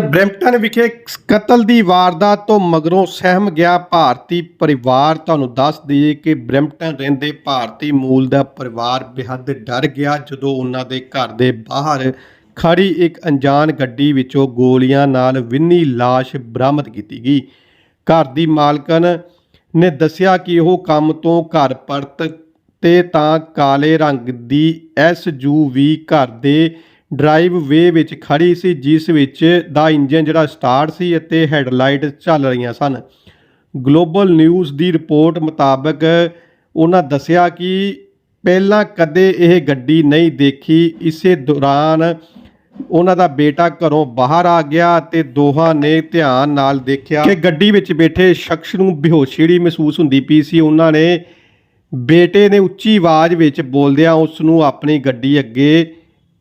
Brampton ਵਿਖੇ ਕਤਲ ਦੀ ਵਾਰਦਾਤ ਤੋਂ ਮਗਰੋਂ ਸਹਿਮ ਗਿਆ ਭਾਰਤੀ ਪਰਿਵਾਰ। ਤੁਹਾਨੂੰ ਦੱਸ ਦਈਏ ਕਿ ਬ੍ਰੈਂਪਟਨ ਰਹਿੰਦੇ ਭਾਰਤੀ ਮੂਲ ਦਾ ਪਰਿਵਾਰ ਬੇਹੱਦ ਡਰ ਗਿਆ ਜਦੋਂ ਉਹਨਾਂ ਦੇ ਘਰ ਦੇ ਬਾਹਰ ਖੜੀ ਇੱਕ ਅਣਜਾਣ ਗੱਡੀ ਵਿੱਚੋਂ ਗੋਲੀਆਂ ਨਾਲ ਵਿੰਨੀ ਲਾਸ਼ ਬਰਾਮਦ ਕੀਤੀ ਗਈ। ਘਰ ਦੀ ਮਾਲਕਨ ਨੇ ਦੱਸਿਆ ਕਿ ਉਹ ਕੰਮ ਤੋਂ ਘਰ ਪਰਤ ਤੇ ਤਾਂ ਕਾਲੇ ਰੰਗ ਦੀ ਐਸਯੂਵੀ ਘਰ ਦੇ ਡਰਾਈਵ ਵੇ ਵਿੱਚ ਖੜੀ ਸੀ, ਜਿਸ ਵਿੱਚ ਦਾ ਇੰਜਨ ਜਿਹੜਾ ਸਟਾਰਟ ਸੀ ਅਤੇ ਹੈਡਲਾਈਟ ਚੱਲ ਰਹੀਆਂ ਸਨ। ਗਲੋਬਲ ਨਿਊਜ਼ ਦੀ ਰਿਪੋਰਟ ਮੁਤਾਬਕ ਉਹਨਾਂ ਦੱਸਿਆ ਕਿ ਪਹਿਲਾਂ ਕਦੇ ਇਹ ਗੱਡੀ ਨਹੀਂ ਦੇਖੀ। ਇਸੇ ਦੌਰਾਨ ਉਹਨਾਂ ਦਾ ਬੇਟਾ ਘਰੋਂ ਬਾਹਰ ਆ ਗਿਆ ਤੇ ਦੋਹਾਂ ਨੇ ਧਿਆਨ ਨਾਲ ਦੇਖਿਆ ਕਿ ਗੱਡੀ ਵਿੱਚ ਬੈਠੇ ਸ਼ਖਸ ਨੂੰ ਬੇਹੋਸ਼ੀ ਮਹਿਸੂਸ ਹੁੰਦੀ ਪਈ ਸੀ। ਉਹਨਾਂ ਨੇ ਬੇਟੇ ਨੇ ਉੱਚੀ ਆਵਾਜ਼ ਵਿੱਚ ਬੋਲਦਿਆਂ ਉਸ ਨੂੰ ਆਪਣੀ ਗੱਡੀ ਅੱਗੇ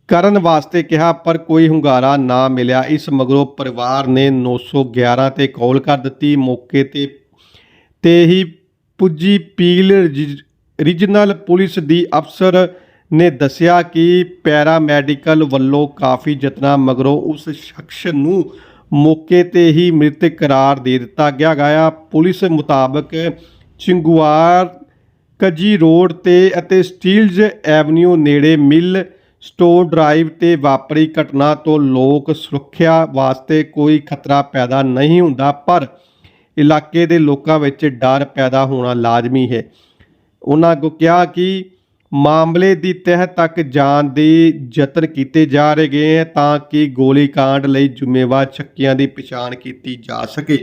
ਕਰਨ ਵਾਸਤੇ ਕਿਹਾ, ਪਰ ਕੋਈ ਹੁੰਗਾਰਾ ਨਾ ਮਿਲਿਆ। ਇਸ ਮਗਰੋਂ ਪਰਿਵਾਰ ਨੇ 911 ਤੇ ਕਾਲ ਕਰ ਦਿੱਤੀ। ਮੌਕੇ ਤੇ ਤੇ ਹੀ ਪੁੱਜੀ ਪੀਲ ਰਿਜ- ਰੀਜਨਲ ਪੁਲਿਸ ਦੀ ਅਫਸਰ ਨੇ ਦੱਸਿਆ ਕਿ ਪੈਰਾ ਮੈਡੀਕਲ ਵੱਲੋਂ ਕਾਫੀ ਯਤਨਾਂ, ਮਗਰੋਂ ਉਸ ਸ਼ਖਸ ਨੂੰ ਮੌਕੇ ਤੇ ਹੀ ਮ੍ਰਿਤ ਕਰਾਰ ਦੇ ਦਿੱਤਾ ਗਿਆ ਗਿਆ। ਪੁਲਿਸ ਮੁਤਾਬਕ ਚਿੰਗੁਆਰ, ਕਜੀ ਰੋਡ ਤੇ ਅਤੇ ਸਟੀਲਜ਼ ਐਵਨਿਊ ਨੇੜੇ ਮਿਲ ਸਟੋਰ ਡਰਾਈਵ ਤੇ ਵਾਪਰੀ ਘਟਨਾ ਤੋਂ ਲੋਕ ਸੁਰੱਖਿਆ ਵਾਸਤੇ ਕੋਈ ਖਤਰਾ ਪੈਦਾ ਨਹੀਂ ਹੁੰਦਾ, ਪਰ ਇਲਾਕੇ ਦੇ ਲੋਕਾਂ ਵਿੱਚ ਡਰ ਪੈਦਾ ਹੋਣਾ ਲਾਜ਼ਮੀ ਹੈ। ਉਹਨਾਂ ਕੋ ਕਿਹਾ ਕਿ ਮਾਮਲੇ ਦੀ ਤਹਿ ਤੱਕ ਜਾਣ ਦੇ ਯਤਨ ਕੀਤੇ ਜਾ ਰਹੇ ਗਏ ਹੈ ਤਾਂ ਕਿ ਗੋਲੀकांड ਲਈ ਜ਼ਿੰਮੇਵਾਰ ਸ਼ੱਕੀਆਂ ਦੀ ਪਛਾਣ ਕੀਤੀ ਜਾ ਸਕੇ।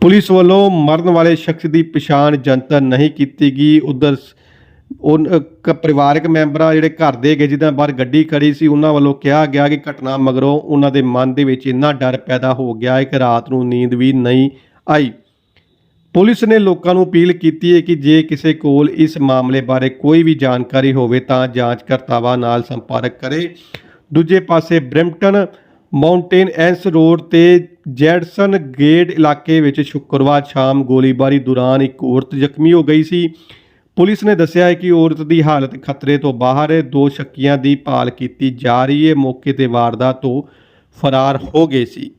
ਪੁਲਿਸ ਵੱਲੋਂ ਮਰਨ ਵਾਲੇ ਸ਼ਖਸ ਦੀ ਪਛਾਣ ਜਨਤਕ ਨਹੀਂ ਕੀਤੀ ਗਈ। ਉਧਰ ਉਹ ਕ- ਪਰਿਵਾਰਕ ਮੈਂਬਰਾਂ ਜਿਹੜੇ ਘਰ ਦੇ ਗਏ ਜਿਹਨਾਂ ਬਾਹਰ ਗੱਡੀ ਖੜੀ ਸੀ, ਉਹਨਾਂ ਵੱਲੋਂ ਕਿਹਾ ਗਿਆ ਕਿ ਘਟਨਾ ਮਗਰੋਂ ਉਹਨਾਂ ਦੇ ਮਨ ਦੇ ਵਿੱਚ ਇੰਨਾ ਡਰ ਪੈਦਾ ਹੋ ਗਿਆ ਕਿ ਰਾਤ ਨੂੰ ਨੀਂਦ ਵੀ ਨਹੀਂ ਆਈ। ਪੁਲਿਸ ਨੇ ਲੋਕਾਂ ਨੂੰ ਅਪੀਲ ਕੀਤੀ ਹੈ ਕਿ ਜੇ ਕਿਸੇ ਕੋਲ ਇਸ ਮਾਮਲੇ ਬਾਰੇ ਕੋਈ ਵੀ ਜਾਣਕਾਰੀ ਹੋਵੇ ਤਾਂ ਜਾਂਚਕਰਤਾਵਾਂ ਨਾਲ ਸੰਪਰਕ ਕਰੇ। ਦੂਜੇ ਪਾਸੇ ਬ੍ਰੈਂਪਟਨ ਮਾਊਂਟੇਨ ਐਂਸ ਰੋਡ ਤੇ ਜੈਡਸਨ ਗੇਟ ਇਲਾਕੇ ਵਿੱਚ ਸ਼ੁੱਕਰਵਾਰ ਸ਼ਾਮ ਗੋਲੀਬਾਰੀ ਦੌਰਾਨ ਇੱਕ ਔਰਤ ਜ਼ਖਮੀ ਹੋ ਗਈ ਸੀ। ਪੁਲਿਸ ਨੇ ਦੱਸਿਆ ਹੈ ਕਿ ਔਰਤ ਦੀ ਹਾਲਤ ਖਤਰੇ ਤੋਂ ਬਾਹਰ ਹੈ। ਦੋ ਸ਼ੱਕੀਆਂ ਦੀ ਭਾਲ ਕੀਤੀ ਜਾ ਰਹੀ ਹੈ। ਮੌਕੇ ਤੇ ਵਾਰਦਾਤ ਤੋਂ ਫਰਾਰ ਹੋ ਗਏ ਸੀ।